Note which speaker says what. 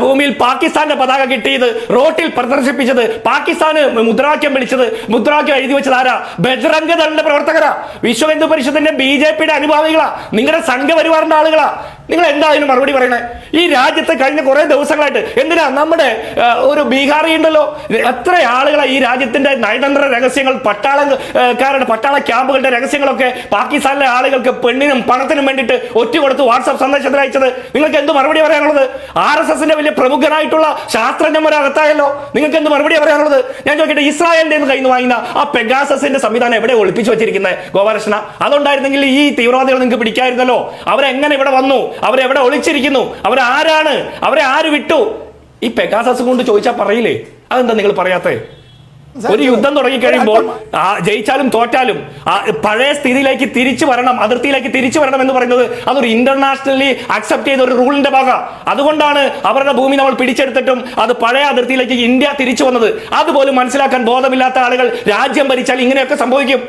Speaker 1: ഭൂമിയിൽ പാകിസ്ഥാന്റെ പതാക കിട്ടിയത് റോട്ടിൽ പ്രദർശിപ്പിച്ചത് പാകിസ്ഥാന് മുദ്രാവാക്യം വിളിച്ചത് മുദ്രാവാക്യം എഴുതി വെച്ചത് ആരാ? ബജ്രംഗ ദളിന്റെ പ്രവർത്തകരാ. വിശ്വ ഹിന്ദു പരിഷത്തിന്റെ ബി ജെ പിയുടെ അനുഭാവികളാ. നിങ്ങളുടെ സംഘപരിവാറിന്റെ ആളുകളാ. നിങ്ങൾ എന്താ അതിന് മറുപടി പറയണേ? ഈ രാജ്യത്തെ കഴിഞ്ഞ കുറേ ദിവസങ്ങളായിട്ട് എന്തിനാ നമ്മുടെ ഒരു ബീഹാറി ഉണ്ടല്ലോ? എത്ര ആളുകളെ ഈ രാജ്യത്തിന്റെ നയതന്ത്ര രഹസ്യങ്ങൾ പട്ടാളക്കാരുടെ പട്ടാള ക്യാമ്പുകളുടെ രഹസ്യങ്ങളൊക്കെ പാകിസ്ഥാനിലെ ആളുകൾക്ക് പെണ്ണിനും പണത്തിനും വേണ്ടിയിട്ട് ഒറ്റ കൊടുത്ത് വാട്സാപ്പ് സന്ദേശത്തിൽ അയച്ചത് നിങ്ങൾക്ക് എന്ത് മറുപടി പറയാനുള്ളത്? ആർ എസ് എസിന്റെ വലിയ പ്രമുഖനായിട്ടുള്ള ശാസ്ത്രജ്ഞന്മാരകത്തായല്ലോ നിങ്ങൾക്ക് എന്ത് മറുപടി പറയാനുള്ളത്? ഞാൻ ചോദിക്കട്ടെ ഇസ്രായേലിന്റെ കയ്യിൽ നിന്ന് വാങ്ങുന്ന ആ പെഗാസസിന്റെ സംവിധാനം എവിടെ ഒളിപ്പിച്ചു വെച്ചിരിക്കുന്നത് ഗോപാലകൃഷ്ണ? അതുണ്ടായിരുന്നെങ്കിൽ ഈ തീവ്രവാദികൾ നിങ്ങൾക്ക് പിടിക്കായിരുന്നല്ലോ. അവരെങ്ങനെ ഇവിടെ വന്നു? അവരെവിടെ ഒളിച്ചിരിക്കുന്നു? അവരാരാണ് അവരെ ആര് വിട്ടു? ഈ പെഗാസസ് കൊണ്ട് ചോദിച്ചാൽ പറയില്ലേ? അതെന്താ നിങ്ങൾ പറയാത്തേ? ഒരു യുദ്ധം തുടങ്ങി കഴിയുമ്പോൾ ജയിച്ചാലും തോറ്റാലും പഴയ സ്ഥിതിയിലേക്ക് തിരിച്ചു വരണം അതിർത്തിയിലേക്ക് തിരിച്ചു വരണം എന്ന് പറയുന്നത് അതൊരു ഇന്റർനാഷണലി അക്സെപ്റ്റ് ചെയ്ത ഒരു റൂളിന്റെ ഭാഗം അതുകൊണ്ടാണ് അവരുടെ ഭൂമി നമ്മൾ പിടിച്ചെടുത്തിട്ടും അത് പഴയ അതിർത്തിയിലേക്ക് ഇന്ത്യ തിരിച്ചു വന്നത്. അതുപോലും മനസ്സിലാക്കാൻ ബോധമില്ലാത്ത ആളുകൾ രാജ്യം ഭരിച്ചാൽ ഇങ്ങനെയൊക്കെ സംഭവിക്കും.